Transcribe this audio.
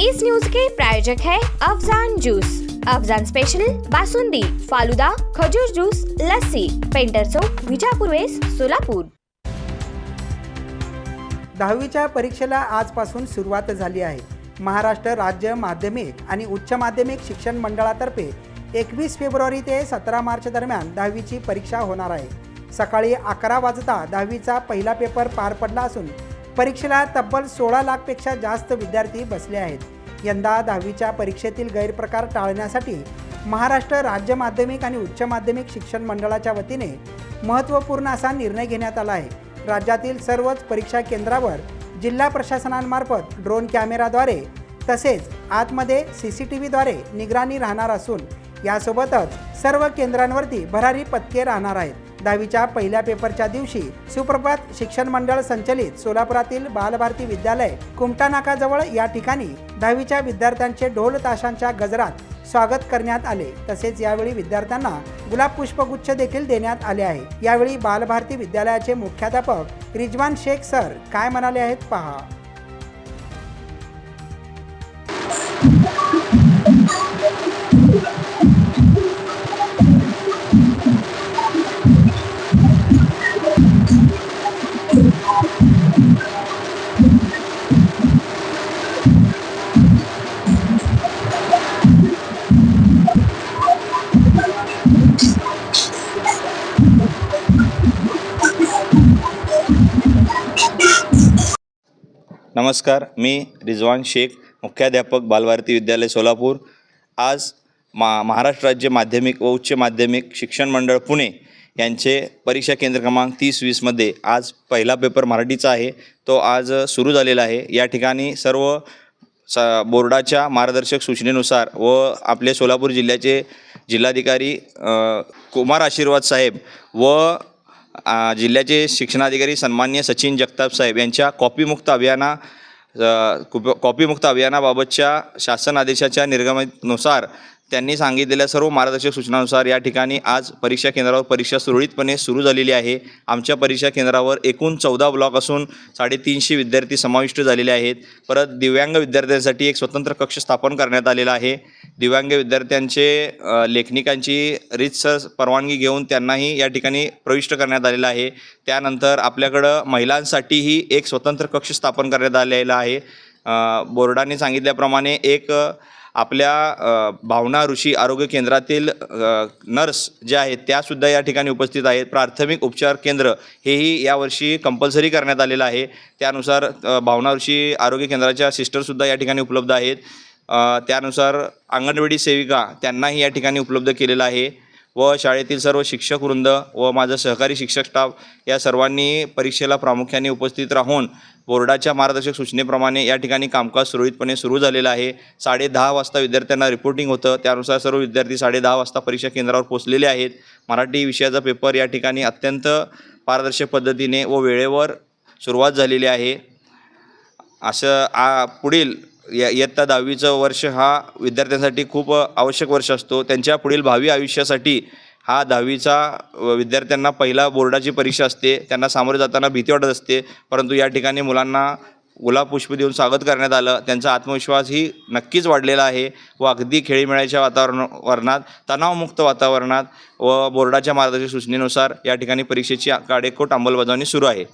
इस news के प्रायोजक है अफजान जूस। अफजान स्पेशल बासुंदी फालुदा खजूर जूस लस्सी पेंटर चौक विजापूर वेस सोलापूर। दहावीच्या परीक्षेला आजपासून सुरुवात झाली आहे. महाराष्ट्र राज्य माध्यमिक आणि उच्च माध्यमिक शिक्षण मंडळातर्फे एकवीस फेब्रुवारी ते सतरा मार्च दरम्यान दहावीची परीक्षा होणार आहे. सकाळी अकरा वाजता दहावीचा पहिला पेपर पार पडला असून परीक्षेला तब्बल सोळा लाखपेक्षा जास्त विद्यार्थी बसले आहेत. यंदा दहावीच्या परीक्षेतील गैरप्रकार टाळण्यासाठी महाराष्ट्र राज्य माध्यमिक आणि उच्च माध्यमिक शिक्षण मंडळाच्या वतीने महत्त्वपूर्ण असा निर्णय घेण्यात आला आहे. राज्यातील सर्वच परीक्षा केंद्रावर जिल्हा प्रशासनांमार्फत ड्रोन कॅमेराद्वारे तसेच आतमध्ये सी सी टी व्हीद्वारे निगराणी राहणार असून यासोबतच सर्व केंद्रांवरती भरारी पथके राहणार आहेत. दहावीच्या पहिल्या पेपरच्या दिवशी सुप्रभात शिक्षण मंडळ संचलित सोलापुरातील बालभारती विद्यालय कुमटा नाकाजवळ या ठिकाणी दहावीच्या विद्यार्थ्यांचे ढोल ताशांच्या गजरात स्वागत करण्यात आले. तसेच यावेळी विद्यार्थ्यांना गुलाब पुष्पगुच्छ देखील देण्यात आले आहे. यावेळी बालभारती विद्यालयाचे मुख्याध्यापक रिजवान शेख सर काय म्हणाले आहेत पहा. नमस्कार मी रिजवान शेख मुख्याध्यापक बालभारती विद्यालय सोलापूर. आज मा महाराष्ट्र राज्य माध्यमिक व उच्च माध्यमिक शिक्षण मंडळ पुणे यांचे परीक्षा केंद्र क्रमांक तीस वीसमध्ये आज पहिला पेपर मराठीचा आहे. तो आज सुरू झालेला आहे. या ठिकाणी सर्व स बोर्डाच्या मार्गदर्शक सूचनेनुसार व आपले सोलापूर जिल्ह्याचे जिल्हाधिकारी कुमार आशीर्वाद साहेब व जिल्ह्याचे शिक्षणाधिकारी सन्मान्य सचिन जगताप साहेब यांच्या कॉपीमुक्त अभियाना कॉपीमुक्त अभियानाबाबतच्या शासन आदेशाच्या निर्गमनुसार त्यांनी सांगितलेल्या सर्व मार्गदर्शक सूचनानुसार या ठिकाणी आज परीक्षा केंद्रावर परीक्षा सुरळीतपणे सुरू झालेली आहे. आमच्या परीक्षा केंद्रावर एकूण चौदा ब्लॉक असून साडेतीनशे विद्यार्थी समाविष्ट झालेले आहेत. परत दिव्यांग विद्यार्थ्यांसाठी एक स्वतंत्र कक्ष स्थापन करण्यात आलेला आहे. दिव्यांग विद्यार्थ्यांचे लेखनिकांची रीतसर परवानगी घेऊन त्यांनाही या ठिकाणी प्रविष्ट करण्यात आलेलं आहे. त्यानंतर आपल्याकडं महिलांसाठीही एक स्वतंत्र कक्ष स्थापन करण्यात आलेला आहे. बोर्डाने सांगितल्याप्रमाणे एक आपल्या भावना ऋषी आरोग्य केंद्रातील नर्स ज्या आहेत त्यासुद्धा या ठिकाणी उपस्थित आहेत. प्राथमिक उपचार केंद्र हेही यावर्षी कंपल्सरी करण्यात आलेलं आहे. त्यानुसार भावना ऋषी आरोग्य केंद्राच्या सिस्टरसुद्धा या ठिकाणी उपलब्ध आहेत. त्यानुसार अंगणवाडी सेविका त्यांनाही या ठिकाणी उपलब्ध केलेलं आहे. व शाळेतील सर्व शिक्षक वृंद व माझं सहकारी शिक्षक स्टाफ या सर्वांनी परीक्षेला प्रामुख्याने उपस्थित राहून बोर्डाच्या मार्गदर्शक सूचनेप्रमाणे या ठिकाणी कामकाज सुरळीतपणे सुरू झालेलं आहे. साडे दहा वाजता विद्यार्थ्यांना रिपोर्टिंग होतं. त्यानुसार सर्व विद्यार्थी साडे दहा वाजता परीक्षा केंद्रावर पोहोचलेले आहेत. मराठी विषयाचा पेपर या ठिकाणी अत्यंत पारदर्शक पद्धतीने व वेळेवर सुरुवात झालेली आहे. असं आ पुढील या इयत्ता दहावीचं वर्ष हा विद्यार्थ्यांसाठी खूप आवश्यक वर्ष असतो. त्यांच्या पुढील भावी आयुष्यासाठी हा दहावीचा विद्यार्थ्यांना पहिला बोर्डाची परीक्षा असते. त्यांना सामोरे जाताना भीती वाटत असते. परंतु या ठिकाणी मुलांना गुलाब पुष्प देऊन स्वागत करण्यात आलं. त्यांचा आत्मविश्वासही नक्कीच वाढलेला आहे व अगदी खेळीमेळ्याच्या वातावरण वरणात तणावमुक्त वातावरणात व बोर्डाच्या मार्गदर्शक सूचनेनुसार या ठिकाणी परीक्षेची काडेकोट अंमलबजावणी सुरू आहे.